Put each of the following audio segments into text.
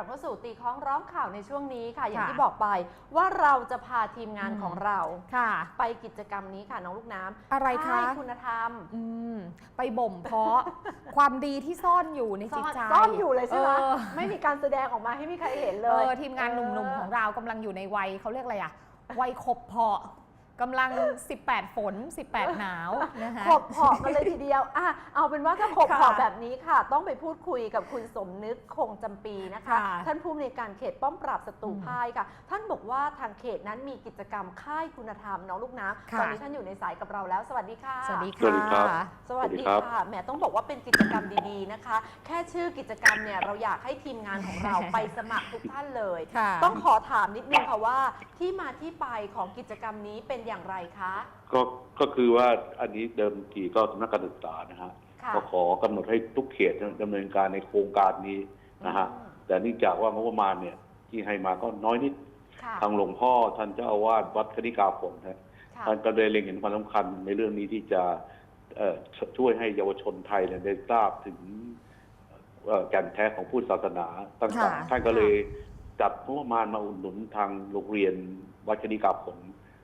ลับเข้าสู่ตีคล้องร้องข่าวในช่วงนี้ค่ะ อย่างค่ะที่บอกไปว่าเราจะพาทีมงานอืมของเราค่ะ ไปกิจกรรมนี้ค่ะน้องลูกน้ำอะไรคะค่ายคุณธรรมอืมไปบ่มเพาะ ความดีที่ซ่อนอยู่ในซ่จิอตนใจซ่อนอยู่เลยใช่ไหมออไม่มีการแสดงออกมาให้มีใครเห็นเลเอยอทีมงานหนุ่มๆของเรากำลังอยู่ในวัยเขาเรียกอะไรอะวัยขบเพาะ กำลัง 18 ฝน 18 หนาวนะคะขบเพาะกันเลยทีเดียวอะเอาเป็นว่าถ้าขบเพาะค่ะแบบนี้ค่ะ ต้องไปพูดคุยกับคุณสมนึกคงจำปีนะคะค่ะท่านผู้อำนวยการเขตป้อมปราบศัตรูอืมพ่ายค่ะ ท่านบอกว่าทางเขตนั้นมีกิจกรรมค่ายคุณธรรมน้องลูกน้ำค่ะตอนนี้ท่านอยู่ในสายกับเราแล้ว สวัสดีค่ะ สวัสดีสวัสดีครัค่ะบสวัสดีสวัสดีครับค่ะแหมต้องบอกว่าเป็นกิจกรรมดีๆนะคะ แค่ชื่อกิจกรรมเนี่ยเราอยากให้ทีมงานของเราไปสมัครทุกท่านเลยค่ะต้องขอถามนิดนึงค่ะว่าที่มาที่ไปของกิจกรรมนี้เป็นอย่างไรคะ ก็ก็คือว่าอันนี้เดิมทีก็สำนักการศึกษานะฮะค่ะก็ขอกำหนดให้ทุกเขตดำเนินการในโครงการนี้นะฮะอืม แต่เนื่องจากว่างบประมาณเนี่ยที่ให้มาก็น้อยนิด ค่ะทางหลวงพ่อท่านเจ้าอาวาสวัดคณิกาผลนะค่ะท่านก็เลยเล็งเห็นความสำคัญในเรื่องนี้ที่จะเอ่อชช่วยให้เยาวชนไทยเนี่ยได้ทราบถึงเอ่อแก่นแท้ของพุทธศาสนาต่างค่ะ ๆท่านก็เลยจัดงบประมาณมาอุดหนุนทางโรงเรียนวัดคณิกาผล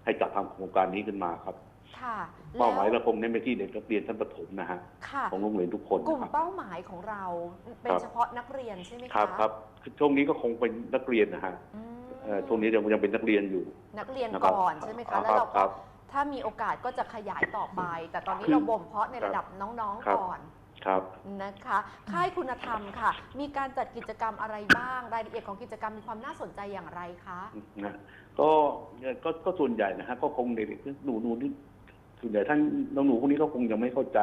ให้จัดทำโครงการนี้ขึ้นมาครับค่ะเป้าหมายแล้เราวคงเน้นไปที่เด็กนักเรียนชั้นประถมนะฮะค่ะของโรงเรียนทุกคนกลุ่มนะครับเป้าหมายของเราเป็นครับเฉพาะนักเรียนใช่ไหมคะครับครับช่วงนี้ก็คงเป็นนักเรียนนะฮะอืมเอ่อช่วงนี้ยังยังเป็นนักเรียนอยู่ นักเรียนนะครับก่อนใช่ไหมครัคะบแล้วเราครัก็บถ้ามีโอกาสก็จะขยายต่อไป แต่ตอนนี้คือเราบ่มเพาะในครับระดับน้องครัๆบก่อน ครับ นะคะ ค่ายคุณธรรมค่ะ มีการจัดกิจกรรมอะไรบ้าง รายละเอียดของกิจกรรมมีความน่าสนใจอย่างไรคะนะก็ก็ก็ส่วนใหญ่นะฮะก็คงเด็กๆหนูหนูที่ส่วนใหญ่ท่านน้องหนูพวกนี้ก็คงยังไม่เข้าใจ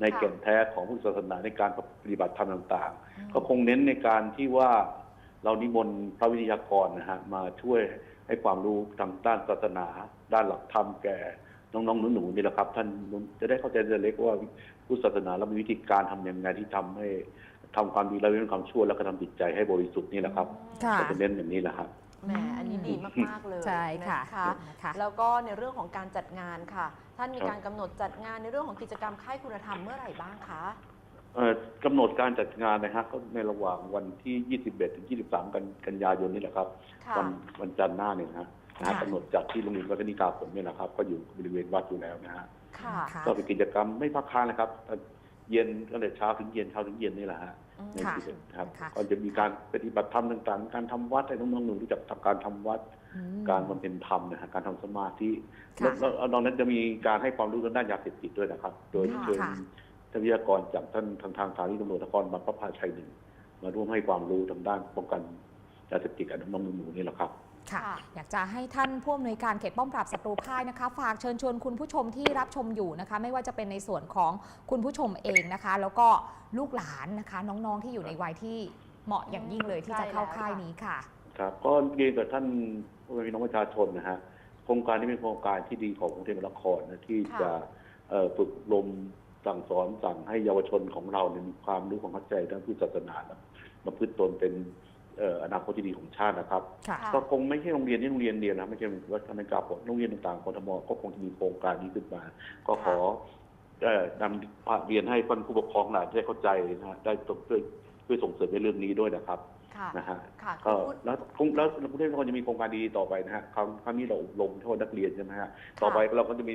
ในค่ะแก่นแท้ของพุทธศาสนาในการปฏิบัติธรรมต่างอืมๆก็คงเน้นในการที่ว่าเรานิมนต์พระวิทยากรนะฮะมาช่วยให้ความรู้ทางด้านศาสนา ด้านหลักธรรมแก่น้องๆหนูๆนี่แหละครับ ท่านจะได้เข้าใจแต่เล็กว่า พุทธศาสนาแล้วมีวิธีการทำยังไงที่ทำให้ทำความดีแล้วเว้นความชั่วแล้วก็ทำจิตใจให้บริสุทธิ์นี่แหละครับค่ะ ก็จะเน้นอย่างนี้แหละครับ แหมอันนี้ดีมาก ๆ เลยใช่ค่ะนะคะนะคะ แล้วก็ในเรื่องของการจัดงานค่ะ ท่านมีครับ การกำหนดจัดงานในเรื่องของกิจกรรมค่ายคุณธรรมเมื่อไหร่บ้างคะ เอ่อกำหนดการจัดงานนะฮะก็ในระหว่างวันที่ 21 ถึง 23 กันกันยายนนี่แหละครับ ค่ะ วันวันจันทร์หน้าเนี่ยนะฮะนะฮะค่ะ กำหนดจัดที่โรงเรียนวัดคณิกาผลเนี่ยนะครับ ก็อยู่บริเวณวัดอยู่แล้วนะฮะ ค่ะค่ะก็เป็นกิจกรรมไม่พักค้างนะครับ เย็นตั้งแต่เช้าถึงเย็นเช้าถึงเย็นนี่แหละฮะอืมในค่ะกิจครับค่ะก็จะมีการปฏิบัติธรรมต่างๆ การทำวัดให้น้องๆหนูรู้จักทำการทำวัดอืมการบำเพ็ญธรรมนะฮะการทำสมาธิค่ะแล้วแล้วนอกนั้นจะมีการให้ความรู้ทางด้านยาเสพติดด้วยนะครับ โดยค่ะเชิญค่ะท่านวิทยากรจากท่านทางทางสถานีตำรวจนครบางพระพาชัยหนึ่งมาร่วมให้ความรู้ทางด้านป้องกันยาเสพติดกับน้องๆหนูๆนี่แหละครับ ค่ะค่ะ อยากจะให้ท่านผู้อำนวยการเขตป้อมปราบศัตรูพ่ายนะคะ ฝากเชิญชวนคุณผู้ชมที่รับชมอยู่นะคะ ไม่ว่าจะเป็นในส่วนของคุณผู้ชมเองนะคะ แล้วก็ลูกหลานนะคะ น้องๆที่อยู่ในวัยที่เหมาะอย่างยิ่งเลยที่จะเข้าค่ายนี้ค่ะ ครับก็เรียนกับท่านพี่น้องประชาชนนะฮะโครงการนี้เป็นโครงการที่ดีของกรุงเทพมหานครนะที่ค่ะจะเอ่อฝึกอบรมสั่งสอนสั่งให้เยาวชนของเราเนี่ยมีความรู้ความเข้าใจด้านพุทธศาสนาและมาพึ่งตนเป็นเอ่ออนาคตที่ดีของชาตินะครับค่ะค่ะก็คงไม่ใช่โรงเรียนที่โรงเรียนเดียวนะไม่ใช่วัดธรรมกาผลโรงเรียนต่างๆกทมก็คงจะมีโครงการนี้ขึ้นมา ก็ขอเอ่อนำเรียนให้ท่านผู้ปกครองหลานได้เข้าใจนะฮะได้ช่วยช่วยส่งเสริมในเรื่องนี้ด้วยนะครับค่ะนะฮะค่ะก็พูดแล้วคงแล้วกรุงเทพมหานครจะมีโครงการดีต่อไปนะฮะครั้งครั้งนี้เราอบรมโทษนักเรียนใช่ไหมฮะต่อไปเราก็จะมี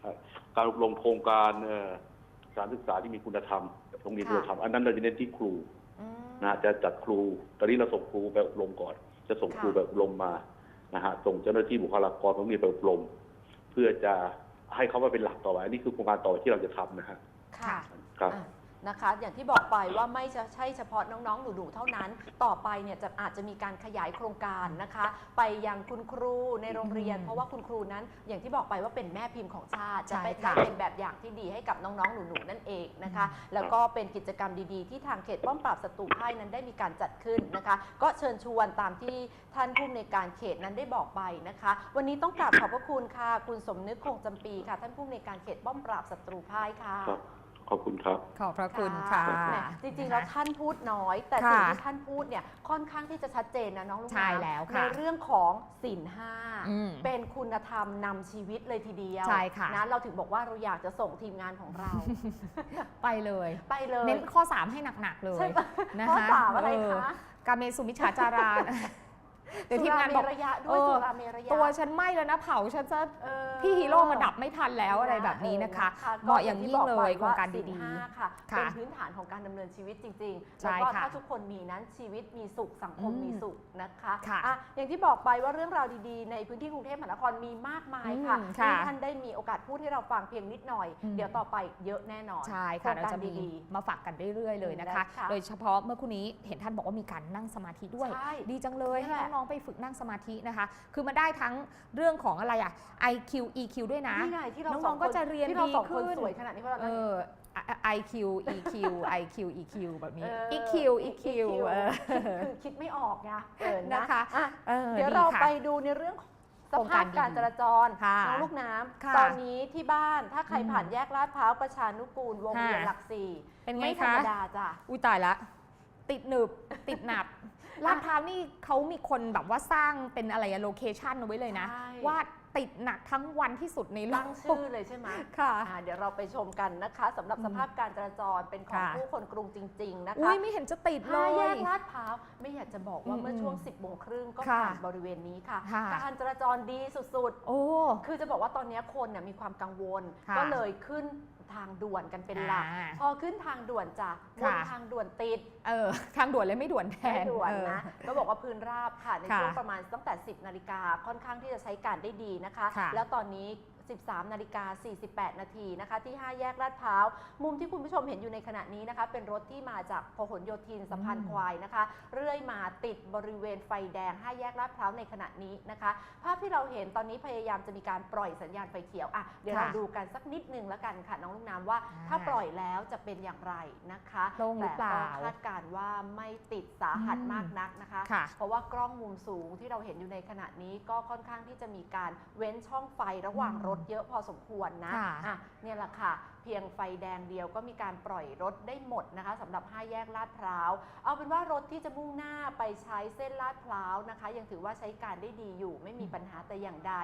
เอ่อการอบรมโครงการเอ่อการศึกษาที่มีคุณธรรมโรงเรียนคุณธรรมอันนั้นเราจะเน้นที่ครูอืม นะฮะจะจัดครู ตอนนี้เราส่งครูไปอบรมก่อน จะส่งครูค่ะไปอบรมมานะฮะส่งเจ้าหน้าที่บุคลากรของโรงเรียนไปอบรม เพื่อจะให้เขามาเป็นหลักต่อไปอันนี้คือโครงการต่อไปที่เราจะทำนะฮะค่ะครับอะ นะคะ อย่างที่บอกไปว่าไม่ใช่ใช่เฉพาะน้องๆ หนูๆ เท่านั้น ต่อไปเนี่ยจะอาจจะมีการขยายโครงการนะคะ ไปยังคุณครูในโรงเรียนอืมเพราะว่าคุณครูนั้น อย่างที่บอกไปว่าเป็นแม่พิมพ์ของชาติ จะใช่ไปค่ะได้เป็นแบบอย่างที่ดีให้กับน้องๆ หนูๆ นั่นเองนะคะ แล้วก็เป็นกิจกรรมดีๆ ที่ทางเขตป้อมปราบศัตรูพ่ายนั้นได้มีการจัดขึ้นนะคะ ก็เชิญชวนตามที่ท่านผู้อำนวยการเขตนั้นได้บอกไปนะคะ วันนี้ต้องกราบขอบพระคุณค่ะ คุณสมนึกคงจำปีค่ะ ท่านผู้อำนวยการเขตป้อมปราบศัตรูพ่ายค่ะครับ ขอบคุณครับ ขอบพระคุณค่ะ แหมจริงๆ แล้วท่านพูดน้อย แต่ค่ะสิ่งที่ท่านพูดเนี่ยค่อนข้างที่จะชัดเจนนะน้องลูกใช่น้ำแล้วค่ะในเรื่องของศีลห้าอืมเป็นคุณธรรมนำชีวิตเลยทีเดียวใช่ค่ะ นะเราถึงบอกว่าเราอยากจะส่งทีมงานของเรา ไปเลย ไปเลยเน้นข้อ 3 ให้หนัก ๆ เลยใช่ปะนะข้อคะสามอะไรเคะ การเมสุมิจฉาจารา เดี๋ยวทีมงานบอก สุรเมระยะด้วยเออ สุราเมระยะตัวฉันไหม้แล้วนะเผาฉันจะเออพี่ฮีโร่มาดับไม่ทันแล้วอะไรแบบนี้นะคะ ออเหมาะอย่างยิ่งเลยก็โครงการที่บอดีไปว่าศีลห้าๆค่ะ ค่ะเป็นพื้นฐานของการดำเนินชีวิตจริงๆ ใช่แล้วก็ค่ะถ้าทุกคนมีนั้นชีวิตมีสุขสังคมอืมมีสุขนะคะค่ะอะอย่างที่บอกไปว่าเรื่องราวดีๆ ในพื้นที่กรุงเทพมหานครมีมากมายค่ะอืมค่ะที่ท่านได้มีโอกาสพูดให้เราฟังเพียงนิดหน่อย อืม เดี๋ยวต่อไปเยอะแน่นอนใช่ค่ะโครงเราการจะมีดี มาฝากกันเรื่อยๆเลยนะคะ นะคะ โดยเฉพาะเมื่อคู่นี้เห็นท่านบอกว่ามีการนั่งสมาธิด้วย ใช่ ดีจังเลยนี่ให้แหละ น้องๆไปฝึกนั่งสมาธินะคะ คือมาได้ทั้งเรื่องของอะไรอะ IQ EQ ด้วยนะ นี่ไงที่เราน้องๆสคก็จะเรียนที่เราสองดีคนขึ้นสวยขนาดนี้เพราะเราเอนั่ง อ IQ EQ IQ EQ แบบนี้ เออ EQ EQ เออ คือคิดไม่ออกไงเออนะคะอะออเดี๋ยวเราค่ะ ไปดูในเรื่องของสโครงภาพการดีการจราจรค่ะน้องลูกน้ค่ะำตอนนี้ที่บ้านถ้าใครอืมผ่านแยกลาดพร้าวประชานุกูลวงเวียนค่ะ หลักสี่เป็นไงไม่ธรรคะมดาจ้ะ อุ้ยตายละ ติดหนึบ ติดหนับ ลาดพร้าวนี่เขามีคนแบบว่าสร้างเป็นอะไรโลเคชันเอาไว้เลยนะ ใช่ ว่าติดหนักทั้งวันที่สุดในโลตั้กงชื่อเลยใช่ไหมค่ะอ่าเดี๋ยวเราไปชมกันนะคะสำหรับอืมสภาพการจราจรเป็นของค่ะ ผู้คนกรุงจริง ๆ นะอุ้คะยไม่เห็นจะติดเลห้าย แยกลาดพร้าวไม่อยากจะบอกว่าอืมเมื่อช่วง 10โมงครึ่งก็ค่ะผ่านบริเวณนี้ค่ะค่ะ การจราจรดีสุดโอ้ๆคือจะบอกว่าตอนนี้คนเนี่ยมีความกังวล ค่ะก็เลยขึ้น ทางด่วนกันเป็นหลัก อ่า พอขึ้นทางด่วนจ้ะบนค่ะทางด่วนติด เออทางด่วนเลยไม่ด่วนแทไม่นด่วนเออนะก็บอกว่าพื้นราบค่ะในค่ะช่วงประมาณตั้งแต่ 10 นาฬิกาค่อนข้างที่จะใช้การได้ดีนะคะ ค่ะแล้วตอนนี้ 13นาฬิกา48 นาทีนะคะที่ 5 แยกลาดพร้าว มุมที่คุณผู้ชมเห็นอยู่ในขณะนี้นะคะ เป็นรถที่มาจากพหลโยธินสะพานอืมควายนะคะ เรื่อยมาติดบริเวณไฟแดง 5 แยกลาดพร้าวในขณะนี้นะคะ ภาพที่เราเห็นตอนนี้พยายามจะมีการปล่อยสัญญาณไฟเขียวอะเดี๋ยวเราค่ะดูกันสักนิดนึงแล้วกันค่ะน้องลูกน้ำว่าอ่าถ้าปล่อยแล้วจะเป็นอย่างไรนะคะโล่งหรือเปล่าแต่ก็คาดการณ์ว่าไม่ติดสาหัสอืมมากนักนะคะค่ะเพราะว่ากล้องมุมสูงที่เราเห็นอยู่ในขณะนี้ก็ค่อนข้างที่จะมีการเว้นช่องไฟระหว่างอืมรถเยอะพอสมควรนะค่ะ อะเนี่ยแหละค่ะ เพียงไฟแดงเดียวก็มีการปล่อยรถได้หมดนะคะสำหรับ 5 แยกลาดพร้าว เอาเป็นว่ารถที่จะมุ่งหน้าไปใช้เส้นลาดพร้าวนะคะ ยังถือว่าใช้การได้ดีอยู่ ไม่มีปัญหาแต่อย่างใด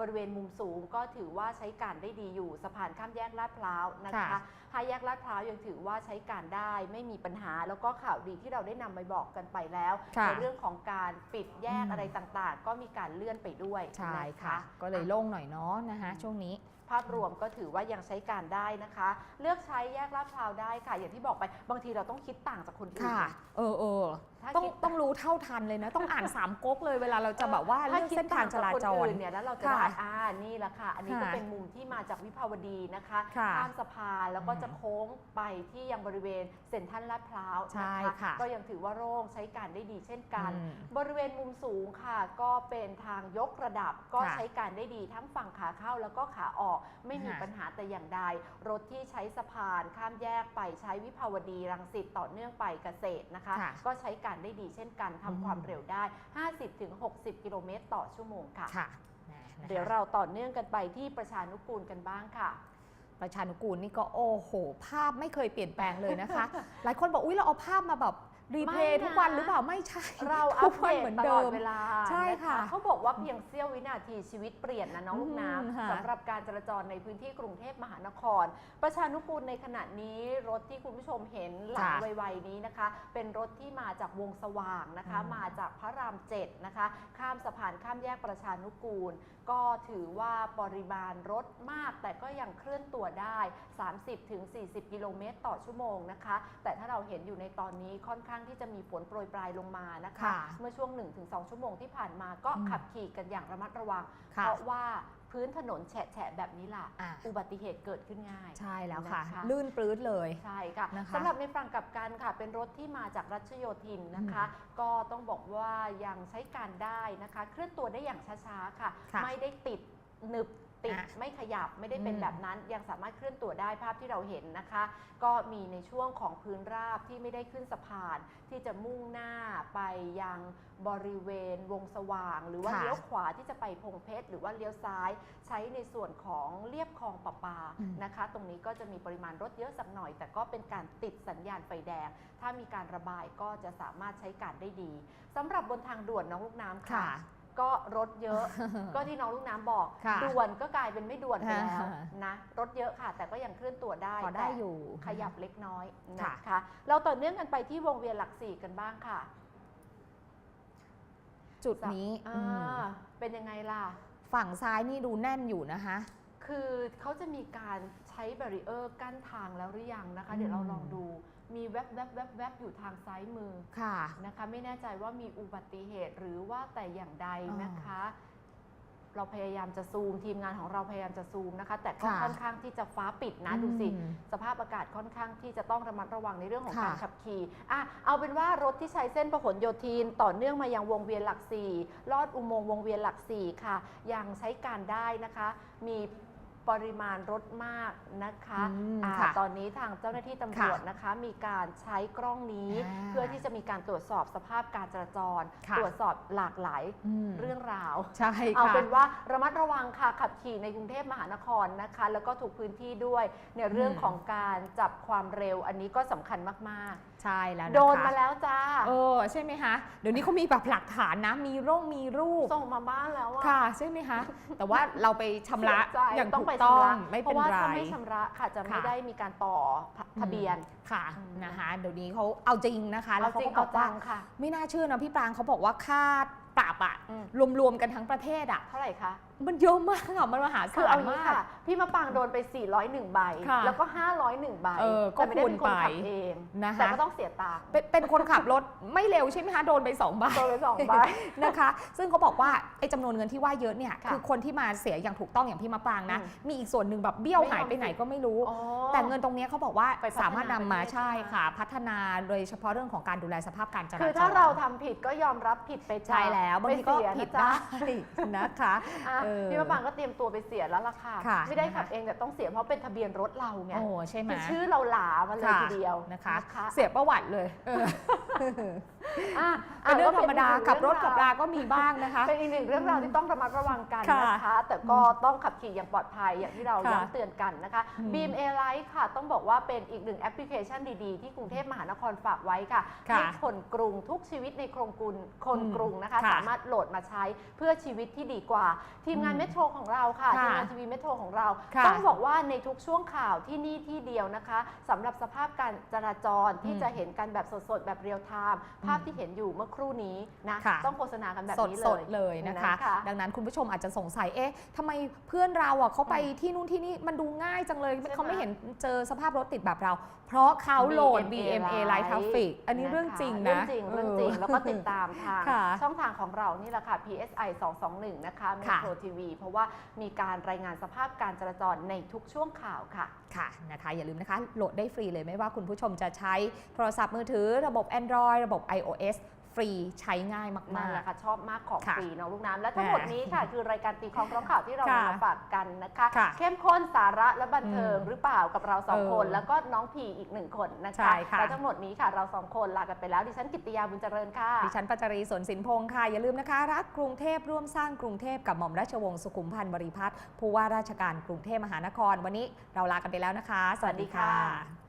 บริเวณมุมสูงก็ถือว่าใช้การได้ดีอยู่สะพานข้ามแยกลาดพร้าวนะคะค่ะห้าแยกลาดพร้าวยังถือว่าใช้การได้ไม่มีปัญหา แล้วก็ข่าวดีที่เราได้นำไปบอกกันไปแล้วค่ะในเรื่องของการปิดแยกอืมอะไรต่างๆ ก็มีการเลื่อนไปด้วยใช่นค่ะ ก็เลยโล่งหน่อยเนาะนะคะช่วงนี้ ภาพรวมก็ถือว่ายังใช้การได้นะคะ เลือกใช้แยกลาดพร้าวได้ค่ะ อย่างที่บอกไปบางทีเราต้องคิดต่างจากคนอื่น ค่ะนะเออเออถ้าต้องคิด ต้องรู้เท่าทันเลยนะ ต้องอ่านสามก๊กเลยเวลาเราจะแบบว่าเลือกเส้นทางจราจถ้คิดต่รงกบคนอื่นเนี่ยแล้วเราจะได้ค่ะอ่านี่แหละค่ะ อันนี้ก็ค่ะเป็นมุมที่มาจากวิภาวดีนะคะค่ะข้ามสะพานแล้วก็อืมจะโค้งไปที่ยังบริเวณเซ็นทรัลลาดพร้าวใช่นะคะค่ะก็ยังถือว่าโล่งใช้การได้ดีเช่นกัน อืมบริเวณมุมสูงค่ะ ก็เป็นทางยกระดับก็ค่ะใช้การได้ดีทั้งฝั่งขาเข้าแล้วก็ขาออกไม่มีค่ะปัญหาแต่อย่างใด รถที่ใช้สะพานข้ามแยกไปใช้วิภาวดีรังสิตต่อเนื่องไปเกษตรนะคะ ค่ะก็ใช้การได้ดีเช่นกันทำอืมความเร็วได้ 50-60 กิโลเมตรต่อชั่วโมงค่ะ ค่ะนะนะคะเดี๋ยวเราต่อเนื่องกันไปที่ประชานุกูลกันบ้างค่ะ ประชานุกูลนี่ก็โอ้โห ภาพไม่เคยเปลี่ยนแปลงเลยนะคะ หลายคนบอกอุ้ยเราเอาภาพมาแบบ รีเพลย์ไม่นะทุกวันหรือเปล่าไม่ใช่เราอัปทุกเดวันตเหมือนตเดิลอดมเวลาใช่นค่ะเขาบอกว่าเพียงเสี้ยววินาทีชีวิตเปลี่ยนนะน้องลูกน้อืมค่ะำสำหรับการจราจรในพื้นที่กรุงเทพมหานคร ประชานุกูลในขณะนี้รถที่คุณผู้ชมเห็นหลังจ้ะไวๆนี้นะคะ เป็นรถที่มาจากวงสว่างนะคะอืมมาจากพระรามเจ็ดนะคะ ข้ามสะพานข้ามแยกประชานุกูล ก็ถือว่าปริมาณรถมาก แต่ก็ยังเคลื่อนตัวได้ 30-40 กิโลเมตรต่อชั่วโมงนะคะ แต่ถ้าเราเห็นอยู่ในตอนนี้ค่อนข้างที่จะมีฝนโปรยปลายลงมานะคะค่ะเมื่อช่วง 1-2 ชั่วโมงที่ผ่านมาก็อืมขับขี่กันอย่างระมัดระวังค่ะเพราะว่า พื้นถนนแฉะๆแบบนี้ล่ะ อะ อุบัติเหตุเกิดขึ้นง่าย ใช่แล้วค่ะ นะคะ ลื่นปลื้ดเลย ใช่ค่ะนะคะสำหรับในฝั่งกลับกันค่ะ เป็นรถที่มาจากรัชโยธินนะคะ ก็ต้องบอกว่ายังใช้การได้นะคะ เคลื่อนตัวได้อย่างช้าๆค่ะ ค่ะไม่ได้ติดหนึบ ติดอะไม่ขยับไม่ได้เป็นอืมแบบนั้นยังสามารถเคลื่อนตัวได้ภาพที่เราเห็นนะคะ ก็มีในช่วงของพื้นราบที่ไม่ได้ขึ้นสะพาน ที่จะมุ่งหน้าไปยังบริเวณวงสว่าง หรือว่าค่ะเลี้ยวขวาที่จะไปพงเพชรหรือว่าเลี้ยวซ้ายใช้ในส่วนของเลียบคลองประปาอืมนะคะ ตรงนี้ก็จะมีปริมาณรถเยอะสักหน่อย แต่ก็เป็นการติดสัญญาณไฟแดง ถ้ามีการระบายก็จะสามารถใช้การได้ดีสำหรับบนทางด่วนน้องลูกน้ำค่ะค่ะ ก็รถเยอะ ก็ที่น้องลูกน้ำบอกค่ะด่วนก็กลายเป็นไม่ด่วนไปแล้วอ่า นะรถเยอะค่ะ แต่ก็ยังเคลื่อนตัวได้พอได้แต่อยู่ ขยับเล็กน้อยค่ะนะคะเราต่อเนื่องกันไปที่วงเวียนหลักสี่กันบ้างค่ะจุดนี้อ่อืมาเป็นยังไงล่ะ ฝั่งซ้ายนี่ดูแน่นอยู่นะคะ คือเขาจะมีการใช้แบรีเออร์กั้นทางแล้วหรือยังนะคะอืมเดี๋ยวเราลองดู มีแวบแวบแวบแวบอยู่ทางซ้ายมือค่ะ นะคะไม่แน่ใจว่ามีอุบัติเหตุหรือว่าแต่อย่างใดอ่านนะคะ เราพยายามจะซูม ทีมงานของเราพยายามจะซูมนะคะ แต่ก็ค่ะค่อนข้างที่จะฟ้าปิดนะดูสิ อืมสภาพอากาศค่อนข้างที่จะต้องระมัดระวังในเรื่องของค่ะ การขับขี่อะเอาเป็นว่ารถที่ใช้เส้นพหลโยธิน ต่อเนื่องมายังวงเวียนหลักสี่ลอดอุโมงค์วงเวียนหลักสี่ค่ะ ยังใช้การได้นะคะ มี ปริมาณรถมากนะคะอืมอ่าค่ะตอนนี้ทางเจ้าหน้าที่ตำรวจนะคะ มีการใช้กล้องนี้ อ่าเพื่อที่จะมีการตรวจสอบสภาพการจราจร ค่ะ ตรวจสอบหลากหลายมเรื่องราว ใช่เอาค่ะ เป็นว่าระมัดระวังค่ะขับขี่ในกรุงเทพมหานครนะคะ แล้วก็ถูกพื้นที่ด้วยในเรื่องอืม ของการจับความเร็วอันนี้ก็สำคัญมากใช่แล้วๆ นะคะ โดนมาแล้วจ้า เออใช่ไหมคะเดี๋ยวนี้เขามีแบบหลักฐานนะ มีร่องมีรูปส่งมาบ้านแล้วอะ ค่ะ ใช่ไหมคะ แต่ว่าเราไปชำระเสียใจอย่างต้องถูไปกต้องชำระไม่เพเป็นราะว่าไร ถ้าไม่ชำระค่ะจะไม่ค่ะ ได้มีการต่อทะเบียนค่ะอืมนะคะ เดี๋ยวนี้เขาเอาจริงนะคะ แล้เอาวเขาจริงก็บเอาอกจัว่างค่ะ ไม่น่าเชื่อนะพี่ปรางเขาบอกว่าค่า ปรับอะอืมรวมๆกันทั้งประเทศอะเท่าไหร่คะ มันเยอะมากอะมันมหาคือศาเอาลงี้มากค่ะพี่มะปางโดนไป 401 ใบค่ะแล้วก็ 501 ใบเออก็แต่ไม่ได้เป็นคนขับคูณไปเองนะคะแต่ก็ต้องเสียตังค์เป็นเป็นคนขับรถไม่เร็วใช่ไหมคะโดนไปสองใบโดนไปสองใบนะคะ ซึ่งเขาบอกว่าไอ้จำนวนเงินที่ว่าเยอะเนี่ยค่ะคือคนที่มาเสียอย่างถูกต้องอย่างพี่มะปรางนะอืมมีอีกส่วนหนึ่งแบบเบี้ยวไม่ยอมหายไปไหนก็ไม่รู้อ๋อแต่เงินตรงเนี้ยเขาบอกว่าไปพัฒนาสามารถนำมาประเทศใช่ใช่ไหมค่ะ พัฒนาโดยเฉพาะเรื่องของการดูแลสภาพการจราจรคือถ้าเราทำผิดก็ยอมรับผิดไปจ้ะใช่แล้วบางทีก็ไม่เสียผิดนะได้จ๊ะนะคะอะเออพี่มะปางก็เตรียมตัวไปเสียแล้วล่ะค่ะค่ะไม่ได้นะคะขับเองแต่ต้องเสียเพราะเป็นทะเบียนรถเราไงโอ้ใช่ไหมคือชื่อเราหลามาเลยค่ะทีเดียวนะคะนะคะ เสียประวัติเลยเอออะเป็นเรื่องธรรมดาก็เป็นอีกหนึ่งขับรถเองขับราก็มีบ้างนะคะ เป็นอีกหนึ่งเรื่องราวที่ต้องระมัดระวังกันค่ะนะคะ แต่ก็ต้องขับขี่อย่างปลอดภัยอย่างที่เราค่ะย้ำเตือนกันนะคะอืม Beam A Light ค่ะ ต้องบอกว่าเป็นอีกหนึ่งแอปพลิเคชันดีๆ ที่กรุงเทพมหานครฝากไว้ค่ะค่ะให้คนกรุงทุกชีวิตในโครงกุลคนอืมกรุงนะคะค่ะสามารถโหลดมาใช้เพื่อชีวิตที่ดีกว่า ทีมงานอืมเมโทรของเราค่ะค่ะทีมงานทีวีเมโทรของเรา ค่ะต้องบอกว่าในทุกช่วงข่าวที่นี่ที่เดียวนะคะสำหรับสภาพการจราจรที่อืมจะเห็นกันแบบสดๆ แบบเรียลไทม์ภาพที่เห็นอยู่เมื่อครู่นี้นะค่ะ ต้องโฆษณากันแบบสดนี้สเลดยเลยนะคะ นะคะดังนั้นคุณผู้ชมอาจจะสงสัย เอ๊ะทำไมเพื่อนเราอะเขาไปที่นู่นที่นี่มันดูง่ายจังเลย ใช่ไหมเขาไม่เห็นเจอสภาพรถติดแบบเรา เพราะเขาโหลด BMA BMA Light Traffic อันนี้เรื่องจริงนะเรื่องจริงเรื่องจริง แล้วก็ติดตามทาง ค่ะช่องทางของเรานี่แหละค่ะ PSI 221 นะคะค่ะ Metro TV เพราะว่ามีการรายงานสภาพการจราจรในทุกช่วงข่าวค่ะ ค่ะนะคะอย่าลืมนะคะ โหลดได้ฟรีเลยไม่ว่าคุณผู้ชมจะใช้โทรศัพท์มือถือระบบ Android ระบบ iOS ฟรีใช้ง่ายมานั่นกแหละค่ะชอบมากของค่ะฟรีน้องลูกน้ำและทั้งหมดแหมนี้ค่ะ คือรายการตีคลองร้องข่าวที่เราค่ะนำมาฝากกันนะคะ ค่ะเข้มข้นสาระและบันเทิงอืมหรือเปล่ากับเราสองเออคน แล้วก็น้องพีอีกหนึ่งคนนะใช่คะค่ะ และทั้งหมดนี้ค่ะเราสองคนลากันไปแล้วดิฉันกิตติยาบุญเจริญค่ะดิฉันปัจจารีสวนสินพงศ์ค่ะ อย่าลืมนะคะ รักกรุงเทพร่วมสร้างกรุงเทพกับหม่อมราชวงศ์สุขุมพันธ์บริพัตรผู้ว่าราชการกรุงเทพมหานคร วันนี้เราลากันไปแล้วนะคะ สวัสดีค่ะ